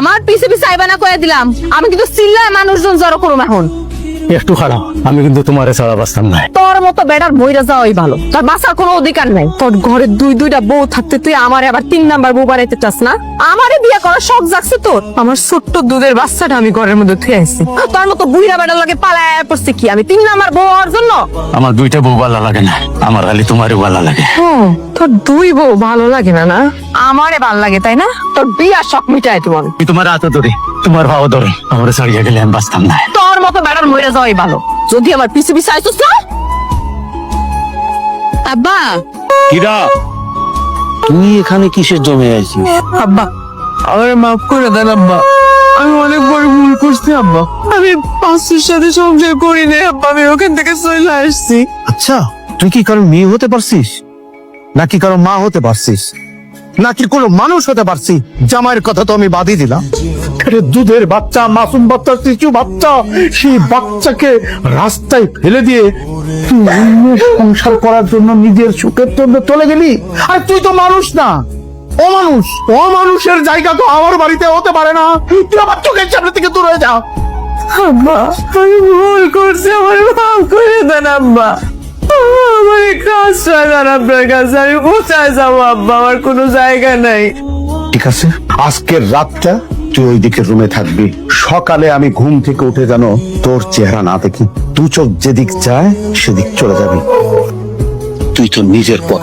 আমার পিছে পিছে আইবা না কয়ে দিলাম। আমি কিন্তু চিল্লায় মানুষজন জড়ো করুম এখন। একটু খারাপ। আমি কিন্তু তোমার ছাড়া বাঁচতাম না। তোর মতো বেটার মইরা যাওয়াই ভালো। তোর বাঁচার কোনো অধিকার নাই। তোর ঘরে দুই দুইটা বউ থাকতে তুই আমারে আবার তিন নাম্বার বউ বানাইতে চাস না? আমারে বিয়ে করার শখ জাগছে তোর? আমার ছোট্ট দুধের বাচ্চাটা আমি ঘরের মধ্যে থুয়ে আসছি তোর মতো বুড়া বেটার লাগে পালায় পড়ছে কি? আমি তিন নাম্বার বউ হওয়ার জন্য? আমার দুইটা বউ ভালো লাগে না। আমার খালি তোমারই ভালো লাগে। তোর দুই বউ ভালো লাগে না না? আমারে ভালো লাগে তাই না? তোর বিয়ার শখ মিটায় তোমার। তোমার হাতে ধরে তোমার ভাও ধরে। আমার ছাড়িয়ে গেলে আমি বাঁচতাম না। মতো বেটার মরে যাওয়াই ভালো। যদি আমার পিছে পিছে আইসুস না আব্বা। কিরা তুই এখানে কিসের জমে আছিস? আব্বা। আমার মাফ করে দেন আব্বা। আমি অনেক বড় ভুল করছি আব্বা। আমি পাঁচের সাথে সংসার করি না আব্বা। আমি ওখান থেকে চলে আসছি। আচ্ছা তুই কি কারও মেয়ে হতে পারছিস? নাকি কারও মা হতে পারছিস? নাকি কোনো মানুষ হতে পারছি? জামাইয়ের কথা তো আমি বাদই দিলাম। দুধের বাচ্চা, মাসুম বাচ্চা, শিশু বাচ্চা, সেই বাচ্চাকে রাস্তায় ফেলে দিয়ে সংসার করার জন্য নিজের সুখের জন্য চলে গেলি? আর তুই তো মানুষ না। অমানুষ। অমানুষের জায়গা তো আমার বাড়িতে হতে পারে না। তুই আমার চোখের সামনে থেকে দূর যা। আব্বা আমি ভুল করছি, আমার মাফ করে দেন আব্বা আমার আমি কোথায় যাব, আব্বা? আমার কোনো জায়গা নাই। ঠিক আছে? আজকের রাতটা তুই ওই দিকের রুমে থাকবি। সকালে আমি ঘুম থেকে উঠে যেন তোর চেহারা না দেখি। দু চোখ যেদিক যায়, সেদিক চলে যাবি। তুই তো নিজের পথ।